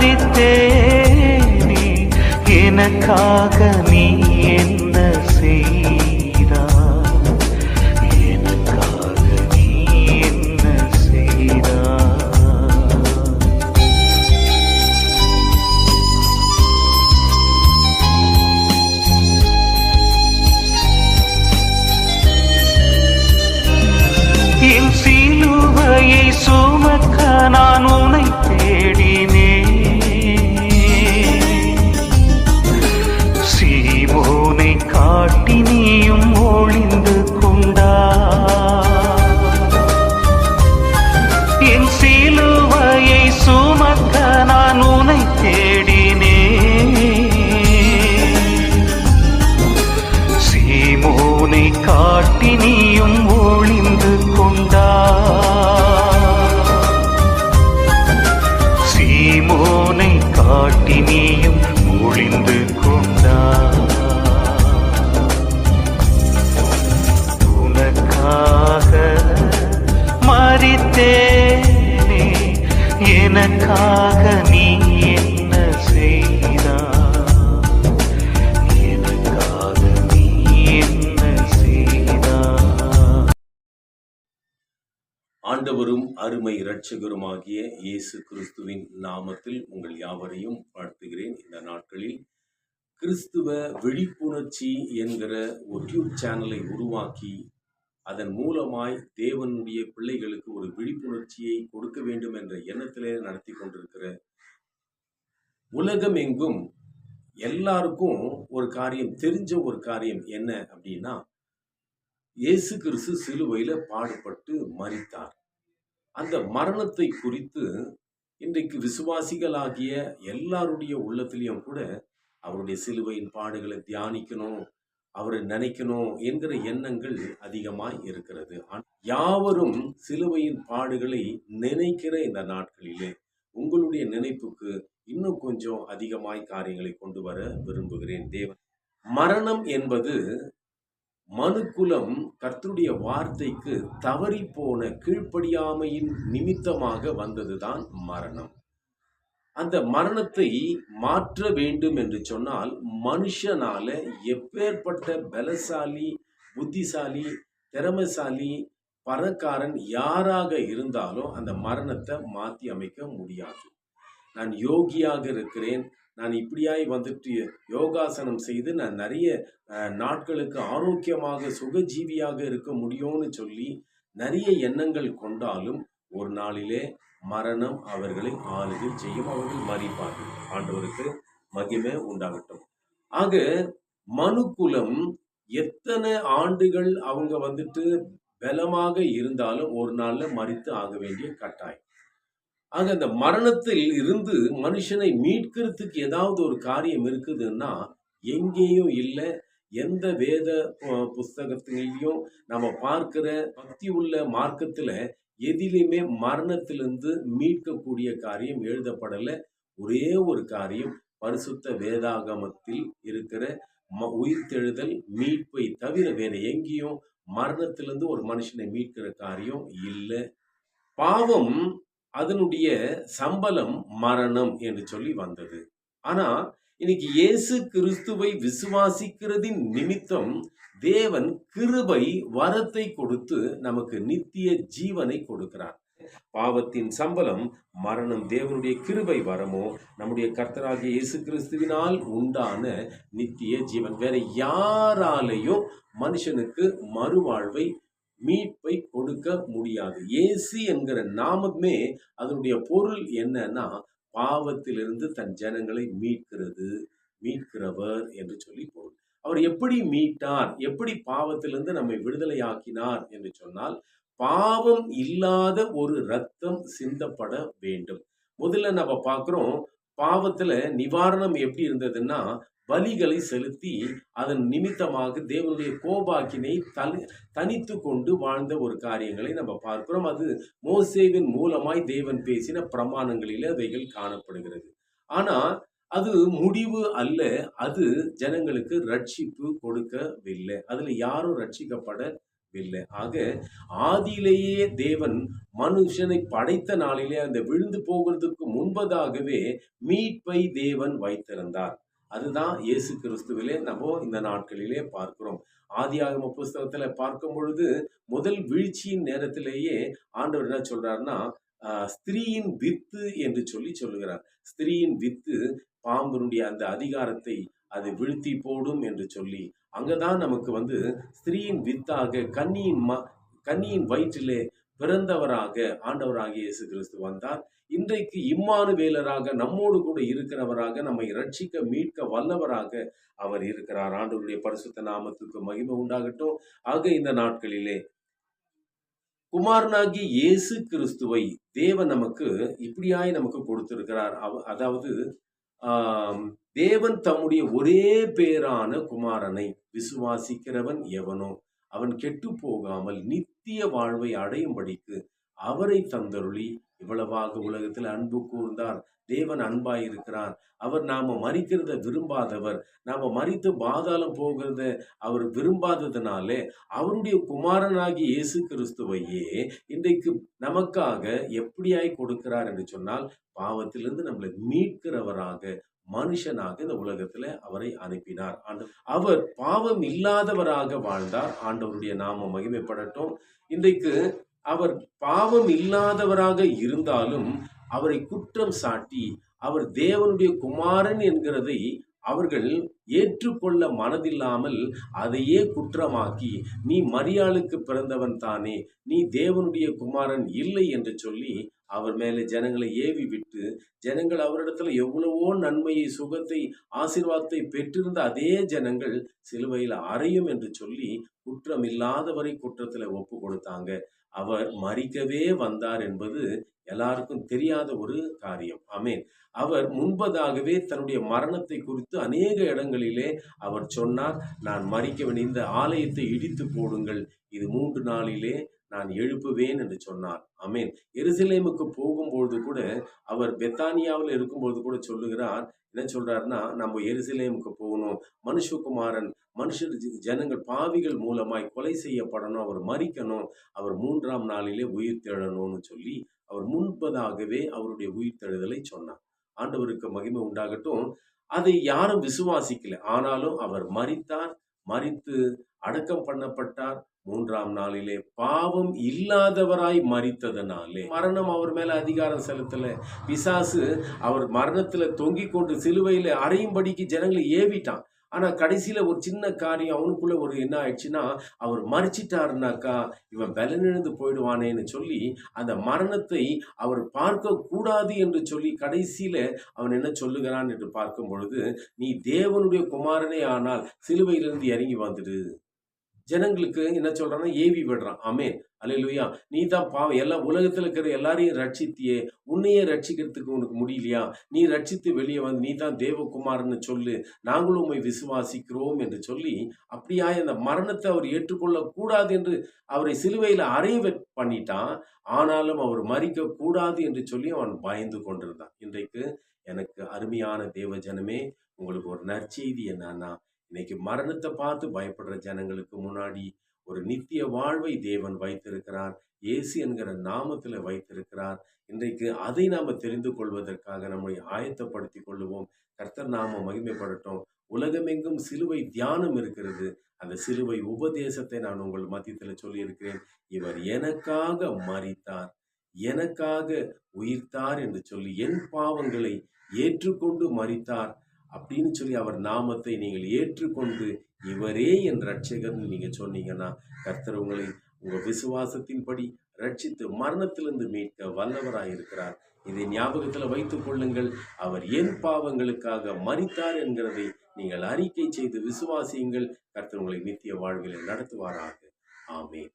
மறித்தேனே எனக்காக நீ என்ன செய்தாய் காட்டி நீயும் ஒளிந்து ஆண்டவரும் அருமை இரட்சகருமாகிய இயேசு கிறிஸ்துவின் நாமத்தில் உங்கள் யாவரையும் வாழ்த்துகிறேன். இந்த நாட்களில் கிறிஸ்துவ விழிப்புணர்ச்சி என்கிற ஒரு டியூப் சேனலை உருவாக்கி அதன் மூலமாய் தேவனுடைய பிள்ளைகளுக்கு ஒரு விழிப்புணர்ச்சியை கொடுக்க வேண்டும் என்ற எண்ணத்திலே நடத்தி கொண்டிருக்கிற உலகம் எங்கும் எல்லாருக்கும் ஒரு காரியம் தெரிஞ்ச ஒரு காரியம் என்ன அப்படின்னா இயேசு கிறிஸ்து சிலுவையில் பாடுபட்டு மறித்தார் அந்த மரணத்தை குறித்து இன்றைக்கு விசுவாசிகளாகிய எல்லாருடைய உள்ளத்திலையும் கூட அவருடைய சிலுவையின் பாடுகளை தியானிக்கணும் அவரை நினைக்கணும் என்கிற எண்ணங்கள் அதிகமாய் இருக்கிறது. யாவரும் சிலுவையின் பாடுகளை நினைக்கிற இந்த நாட்களிலே உங்களுடைய நினைப்புக்கு இன்னும் கொஞ்சம் அதிகமாய் காரியங்களை கொண்டு வர விரும்புகிறேன். தேவன் மரணம் என்பது மனுக்குலம் கர்த்தருடைய வார்த்தைக்கு தவறி போன கீழ்ப்படியாமையின் நிமித்தமாக வந்ததுதான் மரணம். அந்த மரணத்தை மாற்ற வேண்டும் என்று சொன்னால் மனுஷனால எப்பேற்பட்ட பலசாலி புத்திசாலி திறமைசாலி பணக்காரன் யாராக இருந்தாலும் அந்த மரணத்தை மாற்றி அமைக்க முடியாது. நான் யோகியாக இருக்கிறேன் நான் இப்படியாய் வந்துட்டு யோகாசனம் செய்து நான் நிறைய நாட்களுக்கு ஆரோக்கியமாக சுகஜீவியாக இருக்க முடியும்னு சொல்லி நிறைய எண்ணங்கள் கொண்டாலும் ஒரு நாளிலே மரணம் அவர்களை ஆளுகை செய்யும் அவர்கள் மறிப்பார்கள். ஆண்டவருக்கு மகிமை உண்டாகட்டும். ஆக மனுக்குலம் எத்தனை ஆண்டுகள் அவங்க வந்துட்டு பலமாக இருந்தாலும் ஒரு நாளில் மறித்து ஆக வேண்டிய கட்டாயம். ஆக அந்த மரணத்தில் இருந்து மனுஷனை மீட்கிறதுக்கு ஏதாவது ஒரு காரியம் இருக்குதுன்னா எங்கேயும் இல்லை. எந்த வேத புஸ்தகத்திலையும் நம்ம பார்க்கிற பக்தி உள்ள மார்க்கத்தில் எதிலையுமே மரணத்திலிருந்து மீட்கக்கூடிய காரியம் எழுதப்படலை. ஒரே ஒரு காரியம் பரிசுத்த வேதாகமத்தில் இருக்கிற ம- உயிர்த்தெழுதல் மீட்பை தவிர வேற எங்கேயும் மரணத்திலிருந்து ஒரு மனுஷனை மீட்கிற காரியம் இல்லை. பாவம் அதனுடைய சம்பளம் மரணம் என்று சொல்லி வந்தது. ஆனா இன்னைக்கு இயேசு கிறிஸ்துவை விசுவாசிக்கிறதின் நிமித்தம் தேவன் கிருபை வரத்தை கொடுத்து நமக்கு நித்திய ஜீவனை கொடுக்கிறார். பாவத்தின் சம்பளம் மரணம் தேவனுடைய கிருபை வரமோ நம்முடைய கர்த்தராகிய இயேசு கிறிஸ்துவினால் உண்டான நித்திய ஜீவன். வேற யாராலையும் மனுஷனுக்கு மறுவாழ்வை மீட்பை கொடுக்க முடியாது. ஏசி என்கிற நாமமே அதனுடைய பொருள் என்னன்னா பாவத்திலிருந்து தன் ஜனங்களை மீட்கிறது மீட்கிறவர் என்று சொல்லி பொருள். அவர் எப்படி மீட்டார் எப்படி பாவத்திலிருந்து நம்மை விடுதலையாக்கினார் என்று சொன்னால் பாவம் இல்லாத ஒரு ரத்தம் சிந்தப்பட வேண்டும். முதல்ல நம்ம பார்க்குறோம் பாவத்துல நிவாரணம் எப்படி இருந்ததுன்னா பலிகளை செலுத்தி அதன் நிமித்தமாக தேவனுடைய கோபாக்கினை தனி தனித்து கொண்டு வாழ்ந்த ஒரு காரியங்களை நம்ம பார்க்கிறோம். அது மோசேவின் மூலமாய் தேவன் பேசின பிரமாணங்களில் அவைகள் காணப்படுகிறது. ஆனா அது முடிவு அல்ல அது ஜனங்களுக்கு ரட்சிப்பு கொடுக்கவில்லை. அதுல யாரும் ரட்சிக்கப்பட இல்லை ஆக ஆதியிலேயே தேவன் மனுஷனை படைத்த நாளிலே அந்த விழுந்து போகிறதுக்கு முன்பதாகவே மீட்பை தேவன் வைத்திருந்தார். அதுதான் இயேசு கிறிஸ்துவிலே நம்ம இந்த நாட்களிலே பார்க்கிறோம். ஆதியாகம புஸ்தகத்துல பார்க்கும் பொழுது முதல் வீழ்ச்சியின் நேரத்திலேயே ஆண்டவர் என்ன சொல்றாருன்னா ஸ்திரீயின் வித்து என்று சொல்லி சொல்லுகிறார். ஸ்திரீயின் வித்து பாம்பனுடைய அந்த அதிகாரத்தை அது வீழ்த்தி போடும் என்று சொல்லி. அங்கதான் நமக்கு வந்து ஸ்திரீயின் வித்தாக கன்னியின் ம கன்னியின் வயிற்றிலே பிறந்தவராக ஆண்டவராகிய இயேசு கிறிஸ்து வந்தார். இன்றைக்கு இம்மானுவேலராக நம்மோடு கூட இருக்கிறவராக நம்மை ரட்சிக்க மீட்க வல்லவராக அவர் இருக்கிறார். ஆண்டவருடைய பரிசுத்த நாமத்துக்கு மகிமை உண்டாகட்டும். ஆக இந்த நாட்களிலே குமாரனாகி இயேசு கிறிஸ்துவை தேவன் நமக்கு இப்படியாய் நமக்கு கொடுத்திருக்கிறார். அவ- அதாவது தேவன் தம்முடைய ஒரே பேரான குமாரனை விசுவாசிக்கிறவன் எவனோ? அவன் கெட்டு போகாமல் நித்திய வாழ்வை அடையும்படிக்கு அவரை தந்தருளி இவ்வளவாக உலகத்தில் அன்பு கூர்ந்தார். தேவன் அன்பாய் இருக்கிறார் அவர் நாம மறிக்கிறத விரும்பாதவர். நாம மறித்து பாதாளம் போகிறத அவர் விரும்பாததுனாலே அவருடைய குமாரனாகி இயேசு கிறிஸ்துவையே இன்றைக்கு நமக்காக எப்படியாய் கொடுக்கிறார் என்று சொன்னால் பாவத்திலிருந்து நம்மளை மீட்கிறவராக மனுஷனாக இந்த உலகத்துல அவரை அனுப்பினார். அவர் பாவம் இல்லாதவராக வாழ்ந்தார். ஆண்டவருடைய நாம மகிமைப்படட்டும். இன்றைக்கு அவர் பாவம் இல்லாதவராக இருந்தாலும் அவரை குற்றம் சாட்டி அவர் தேவனுடைய குமாரன் என்கிறதை அவர்கள் ஏற்றுக்கொள்ள மனதில்லாமல் அதையே குற்றமாக்கி நீ மரியாளுக்கு பிறந்தவன் தானே நீ தேவனுடைய குமாரன் இல்லை என்று சொல்லி அவர் மேலே ஜனங்களை ஏவி விட்டு ஜனங்கள் அவரிடத்துல எவ்வளவோ நன்மையை சுகத்தை ஆசீர்வாதத்தை பெற்றிருந்த அதே ஜனங்கள் சிலுவையில் அறையும் என்று சொல்லி குற்றம் இல்லாதவரை குற்றத்துல ஒப்பு கொடுத்தாங்க. அவர் மறிக்கவே வந்தார் என்பது எல்லாருக்கும் தெரியாத ஒரு காரியம். ஆமென். அவர் முன்பதாகவே தன்னுடைய மரணத்தை குறித்து அநேக இடங்களிலே அவர் சொன்னார் நான் மறிக்க வேண்டிய இந்த ஆலயத்தை இடித்து போடுங்கள். இது மூன்று நாளிலே நான் எழுப்புவேன் என்று சொன்னார். அமேன் எருசலேமுக்கு போகும்பொழுது கூட அவர் பெத்தானியாவில் இருக்கும்பொழுது கூட சொல்லுகிறார். என்ன சொல்றாருன்னா நம்ம எருசலேமுக்கு போகணும். மனுஷகுமாரன் மனுஷர் ஜனங்கள் பாவிகள் மூலமாய் கொலை செய்யப்படணும். அவர் மறிக்கணும். அவர் மூன்றாம் நாளிலே உயிர் தெழணும்னு சொல்லி அவர் முன்பதாகவே அவருடைய உயிர் தெழுதலை சொன்னார். ஆண்டவருக்கு மகிமை உண்டாகட்டும். அதை யாரும் விசுவாசிக்கல. ஆனாலும் அவர் மறித்தார் மறித்து அடக்கம் பண்ணப்பட்டார். மூன்றாம் நாளிலே பாவம் இல்லாதவராய் மறித்ததனாலே மரணம் அவர் மேல அதிகாரம் செலுத்தல. பிசாசு அவர் மரணத்துல தொங்கிக் கொண்டு சிலுவையில அறையும்படிக்கு ஜனங்களை ஏவிட்டான். ஆனா கடைசியில ஒரு சின்ன காரியம் அவனுக்குள்ள ஒரு என்ன ஆயிடுச்சுன்னா அவர் மறிச்சிட்டாருனாக்கா இவன் பலனிழந்து போயிடுவானேன்னு சொல்லி அந்த மரணத்தை அவர் பார்க்க கூடாது என்று சொல்லி கடைசியில அவன் என்ன சொல்லுகிறான் என்று பார்க்கும் பொழுது நீ தேவனுடைய குமாரனே ஆனால் சிலுவையிலிருந்து இறங்கி வந்துடு. ஜனங்களுக்கு என்ன சொல்கிறான்னா ஏவி விடுறான். ஆமென். அல்லேலூயா. நீ தான் பாவம். எல்லா உலகத்தில் இருக்கிற எல்லாரையும் ரட்சித்தியே. உன்னையே ரட்சிக்கிறதுக்கு உனக்கு முடியலையா? நீ ரட்சித்து வெளியே வந்து நீ தான் தேவகுமார்னு சொல்லு. நாங்களும் உண்மை விசுவாசிக்கிறோம் என்று சொல்லி அப்படியா அந்த மரணத்தை அவர் ஏற்றுக்கொள்ளக்கூடாது என்று அவரை சிலுவையில் அறைய பண்ணிட்டான். ஆனாலும் அவர் மறிக்க கூடாது என்று சொல்லி அவன் பயந்து கொண்டிருந்தான். இன்றைக்கு எனக்கு அருமையான தேவ ஜனமே உங்களுக்கு ஒரு நற்செய்தி என்னன்னா இன்னைக்கு மரணத்தை பார்த்து பயப்படுற ஜனங்களுக்கு முன்னாடி ஒரு நித்திய வாழ்வை தேவன் வைத்திருக்கிறார். இயேசு என்கிற நாமத்தில் வைத்திருக்கிறார். இன்றைக்கு அதை நாம் தெரிந்து கொள்வதற்காக நம்மை ஆயத்தப்படுத்தி கொள்ளுவோம். கர்த்தர் நாம மகிமைப்படட்டும். உலகமெங்கும் சிலுவை தியானம் இருக்கிறது. அந்த சிலுவை உபதேசத்தை நான் உங்கள் மத்தியத்தில் சொல்லியிருக்கிறேன். இவர் எனக்காக மறித்தார் எனக்காக உயிர்த்தார் என்று சொல்லி என் பாவங்களை ஏற்றுக்கொண்டு மறித்தார் அப்படின்னு சொல்லி அவர் நாமத்தை நீங்கள் ஏற்றுக்கொண்டு இவரே என் ரட்சகர்னு நீங்கள் சொன்னீங்கன்னா கர்த்தர் உங்களை உங்கள் விசுவாசத்தின்படி ரட்சித்து மரணத்திலிருந்து மீட்க வல்லவராய் இருக்கிறார். இதை ஞாபகத்தில் வைத்துக் கொள்ளுங்கள். அவர் என் பாவங்களுக்காக மறித்தார் என்கிறதை நீங்கள் அறிக்கை செய்து விசுவாசியுங்கள். கர்த்தர் உங்களை நித்திய வாழ்வில் நடத்துவாராக. ஆமே